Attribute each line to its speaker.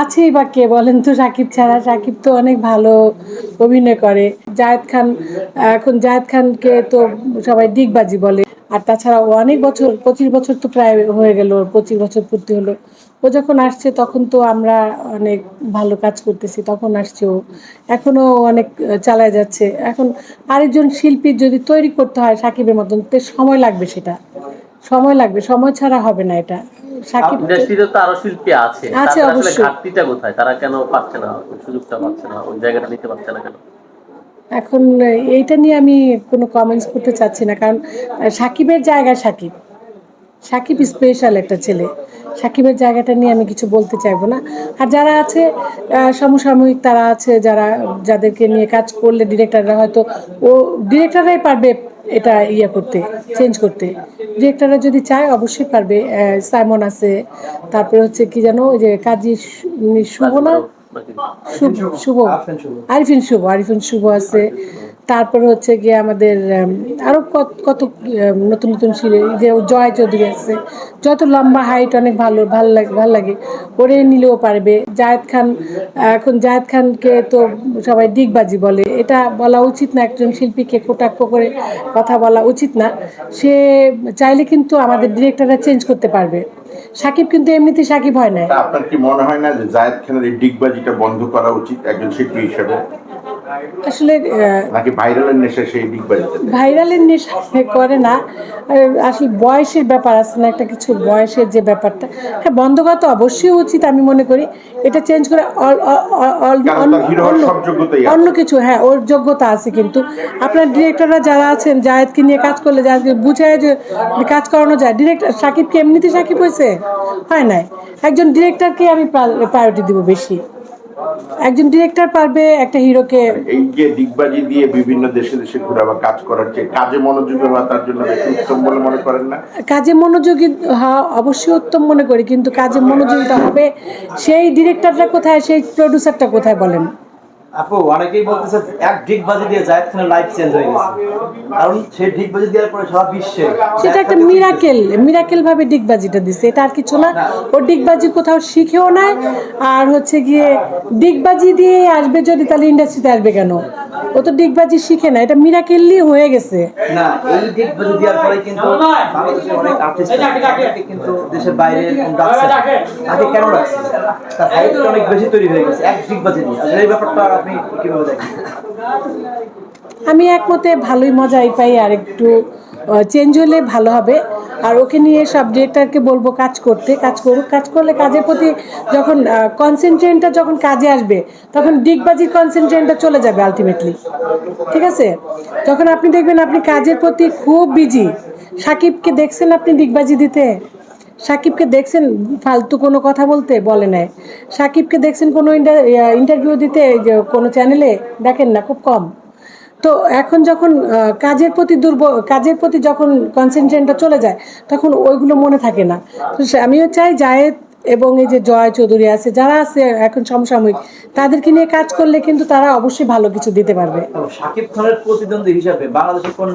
Speaker 1: আছেই বা কে বলেন তো? সাকিব ছাড়া। সাকিব তো অনেক ভালো অভিনয় করে। জায়েদ খান, এখন জায়েদ খানকে তো সবাই ডিগবাজি বলে। আর তাছাড়া অনেক বছর, পঁচিশ বছর তো প্রায় হয়ে গেল পঁচিশ বছর পূর্তি হলো। ও যখন আসছে তখন তো আমরা অনেক ভালো কাজ করতেছি, তখন আসছে ও। এখনও অনেক চালায় যাচ্ছে। এখন আরেকজন শিল্পী যদি তৈরি করতে হয় সাকিবের মতন, তো সময় লাগবে সেটা। সময় লাগবে, সময় ছাড়া হবে না এটা। সাকিব
Speaker 2: ইন্ডাস্ট্রিতে তো আরও শিল্পী আছে।
Speaker 1: আছে, অবশ্যই।
Speaker 2: ঘাটতিটা কোথায়? তারা কেন পাচ্ছে না? সুযোগটা পাচ্ছে না? ওই জায়গাটা নিতে পারছে না কেন?
Speaker 1: এখন এইটা নিয়ে আমি কোনো কমেন্টস করতে চাচ্ছি না। কারণ সাকিবের জায়গা সাকিব। সাকিব স্পেশাল একটা ছেলে। সাকিবের জায়গাটা নিয়ে আমি কিছু বলতে চাইব না। আর যারা আছে সমসাময়িক তারা আছে যারা যাদেরকে নিয়ে কাজ করলে ডিরেক্টররা হয়তো ও ডিরেক্টররাই পারবে এটা ইয়ে করতে চেঞ্জ করতে। ডিরেক্টররা যদি চায় অবশ্যই পারবে। সাইমন আছে। তারপরে হচ্ছে কি জানো ওই যে কাজী শুভ না? শুভ শুভ। আরিফিন শুভ আরিফিন শুভ আছে। তারপরে হচ্ছে গিয়ে আমাদের উম, আরও কত কত নতুন নতুন শিলে যে জয় চৌধুরী আছে। যত লম্বা হাইট অনেক ভালো ভালো লাগে ভালো লাগে। ওরে নিলেও পারবে। জায়েদ খান এখন জায়েদ খানকে তো সবাই ডিগবাজি বলে। এটা বলা উচিত না একজন শিল্পীকে কটাক্ষ করে কথা বলা উচিত না। সে চাইলে কিন্তু আমাদের ডিরেক্টররা চেঞ্জ করতে পারবে। সাকিব কিন্তু এমনিতে সাকিব হয় না
Speaker 3: আপনার কি মনে হয় না যে জায়েদ খানের এই ডিগবাজিটা বন্ধ করা উচিত একজন শিল্পী হিসেবে?
Speaker 1: আসলে
Speaker 3: নাকি ভাইরালের নেশা সেই ডিগবাজিটা
Speaker 1: ভাইরালের নেশা করে না। আসলে বয়সের ব্যাপার আছে না একটা কিছু বয়সের যে ব্যাপারটা। হ্যাঁ বন্ধ করা তো অবশ্যই উচিত আমি মনে করি এটা চেঞ্জ করে। অন্য কিছু হ্যাঁ ওর যোগ্যতা আছে কিন্তু। আপনার ডিরেক্টররা যারা আছেন জায়েদকে নিয়ে কাজ করলে জায়েদকে বুঝায় যে কাজ করানো যায়। ডিরেক্টর সাকিবকে এমনিতে সাকিব হয়েছে? হয় নাই? একজন ডিরেক্টরকে আমি প্রায়োরিটি দিব বেশি। একজন ডিরেক্টর পারবে একটা হিরোকে
Speaker 3: এই যে দিগবাজি দিয়ে বিভিন্ন দেশে দেশে ঘুরে বা কাজ করার চেয়ে কাজে মনোযোগী হওয়া তার জন্য বেশি উত্তম বলে মনে করেন না?
Speaker 1: কাজে মনোযোগী হওয়া অবশ্যই উত্তম মনে করি কিন্তু কাজে মনোযোগিতা হবে। সেই ডিরেক্টরটা কোথায় সেই প্রডিউসারটা কোথায় বলেন?
Speaker 4: আপু অনেকেই বলতেছে এক ডিগ বাজি দিয়ে জায়েদ খানের লাইফ চেঞ্জ হয়ে গেছে। কারণ সেই ডিগ বাজি দেওয়ার পরে সারা বিশ্বে
Speaker 1: সেটা একটা মিরাকেল মিরাকেল ভাবে ডিগবাজিটা দিছে। এটা আর কিছু না। ও ডিগবাজি কোথাও শিখেও নাই আর হচ্ছে গিয়ে ডিগবাজি দিয়ে আসবে যদি তাহলে ইন্ডাস্ট্রিতে আসবে কেন? ও তো ডিগবাজি শিখে না এটা মিরাকেলই হয়ে গেছে।
Speaker 4: না এই ডিগ বাজি দেওয়ার পরে কিন্তু বাংলাদেশের অনেক আর্টিস্ট কিন্তু দেশের বাইরে ডাকছে। তাকে কেন ডাকছে? তার হাইটটা অনেক বেশি তৈরি হয়ে গেছে এক ডিগ বাজি দিয়ে। এই ব্যাপারটা
Speaker 1: আমি একমতে ভালোই মজাই পাই আর একটু চেঞ্জ হলে ভালো হবে। আর ওকে নিয়ে সব ডিরেক্টরকে বলব কাজ করতে, কাজ করুক। কাজ করলে কাজের প্রতি যখন কনসেন্ট্রেটটা যখন কাজে আসবে, তখন ডিগবাজির কনসেন্ট্রেটটা চলে যাবে আলটিমেটলি ঠিক আছে? যখন আপনি দেখবেন আপনি কাজের প্রতি খুব বিজি সাকিবকে দেখছেন আপনি ডিগবাজি দিতে? সাকিবকে দেখছেন ফালতু কোনো কথা বলতে? বলে নেয় সাকিবকে দেখছেন কোনো ইন্টারভিউ দিতে? কোনো চ্যানেলে দেখেন না, খুব কম। তো এখন যখন কাজের প্রতি দুর্বল কাজের প্রতি যখন কনসেন্ট্রেটটা চলে যায়, তখন ওইগুলো মনে থাকে না। তো আমিও চাই জায়েদ এবং এই যে জয় চৌধুরী আছে, যারা আছে এখন সমসাময়িক, তাদেরকে নিয়ে কাজ করলে কিন্তু তারা অবশ্যই ভালো কিছু দিতে পারবে।
Speaker 4: শাকিব খানের প্রতিদ্বন্দ্বী হিসাবে বাংলাদেশের কোন